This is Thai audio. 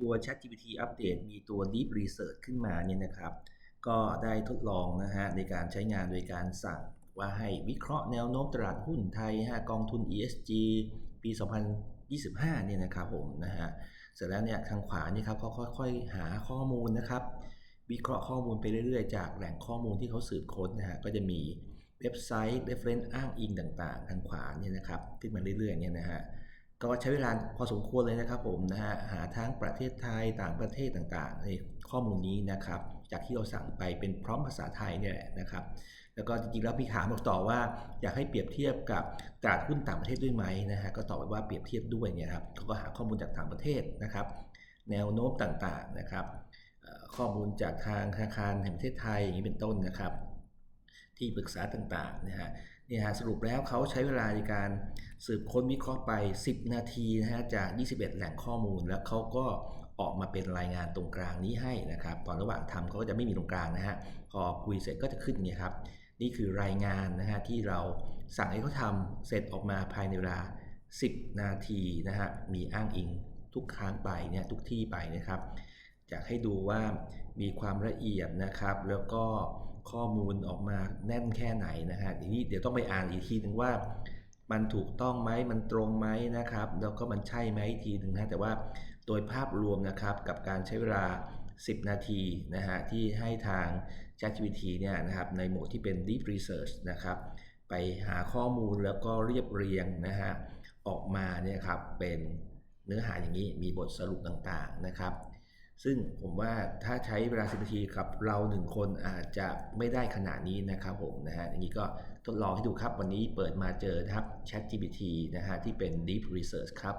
ตัว ChatGPT อัปเดตมีตัว Deep Research ขึ้นมาเนี่ยนะครับ ก็ได้ทดลองนะฮะในการใช้งานโดยการสั่งว่าให้วิเคราะห์แนวโน้มตลาดหุ้นไทยฮะกองทุน ESG ปี 2025 เนี่ยนะครับผมนะฮะเสร็จแล้วเนี่ยทางขวานี่ครับเขาค่อยๆ หาข้อมูลนะครับวิเคราะห์ข้อมูลไปเรื่อยๆ จากแหล่งข้อมูลที่เขาสืบค้นนะฮะก็จะมีเว็บไซต์ reference อ้างอิงต่างๆ ทางขวาเนี่ยนะครับขึ้นมาเรื่อยๆเนี่ยนะฮะ ก็ใช้เวลาพอสมควรเลยนะครับผมนะฮะหาทั้งประเทศไทยต่างประเทศต่างๆในข้อมูลนี้นะครับ จากที่เราสั่งไปเป็นพร้อมภาษาไทยเนี่ยแหละนะครับ แล้วก็จริงๆแล้วพี่ถามบอกต่อว่า อยากให้เปรียบเทียบกับตลาดหุ้นต่างประเทศด้วยไหมนะฮะก็ตอบไปว่าเปรียบเทียบด้วยเนี่ยครับเขาก็หาข้อมูลจากต่างประเทศนะครับ แนวโน้มต่างๆนะครับข้อมูลจากทางธนาคารแห่งประเทศไทยอย่างนี้เป็นต้นนะครับ ที่ปรึกษาต่างๆนะฮะเนี่ยฮะสรุปแล้วเขาใช้เวลาในการสืบค้นวิเคราะห์ไป 10 นาทีนะฮะจาก 21 แหล่งข้อมูล แล้วเขาก็ออกมาเป็นรายงานตรงกลางนี้ให้นะครับ ตอนระหว่างทำเขาก็จะไม่มีตรงกลางนะฮะพอคุยเสร็จก็จะขึ้นนี้ครับ นี่คือรายงานนะฮะที่เราสั่งให้เขาทำเสร็จออกมาภายในเวลา 10 นาทีนะฮะมีอ้างอิงทุกครั้งไปเนี่ยทุกที่ไปนะครับ อยากให้ดูว่ามีความละเอียดนะครับ แล้วก็ข้อมูลออกมาแน่นแค่ไหนนะฮะทีนี้เดี๋ยวต้องไปอ่านอีกทีหนึ่งว่ามันถูกต้องไหมมันตรงไหมนะครับ แล้วก็มันใช่ไหมทีหนึ่งนะแต่ว่าโดยภาพรวมนะครับกับการใช้เวลา 10 นาทีนะฮะที่ให้ทาง ChatGPT เนี่ยนะครับในโหมดที่เป็น Deep Research นะครับ ไปหาข้อมูลแล้วก็เรียบเรียงนะฮะออกมาเนี่ยครับเป็นเนื้อหาอย่างนี้มีบทสรุปต่างๆนะครับ ซึ่งผมว่าถ้าใช้เวลาสิบนาทีครับ เราหนึ่งคนอาจจะไม่ได้ขนาดนี้นะครับผมนะฮะอย่างนี้ก็ทดลองให้ดูครับวันนี้เปิดมาเจอนะครับ ChatGPT นะฮะที่เป็น Deep Research ครับ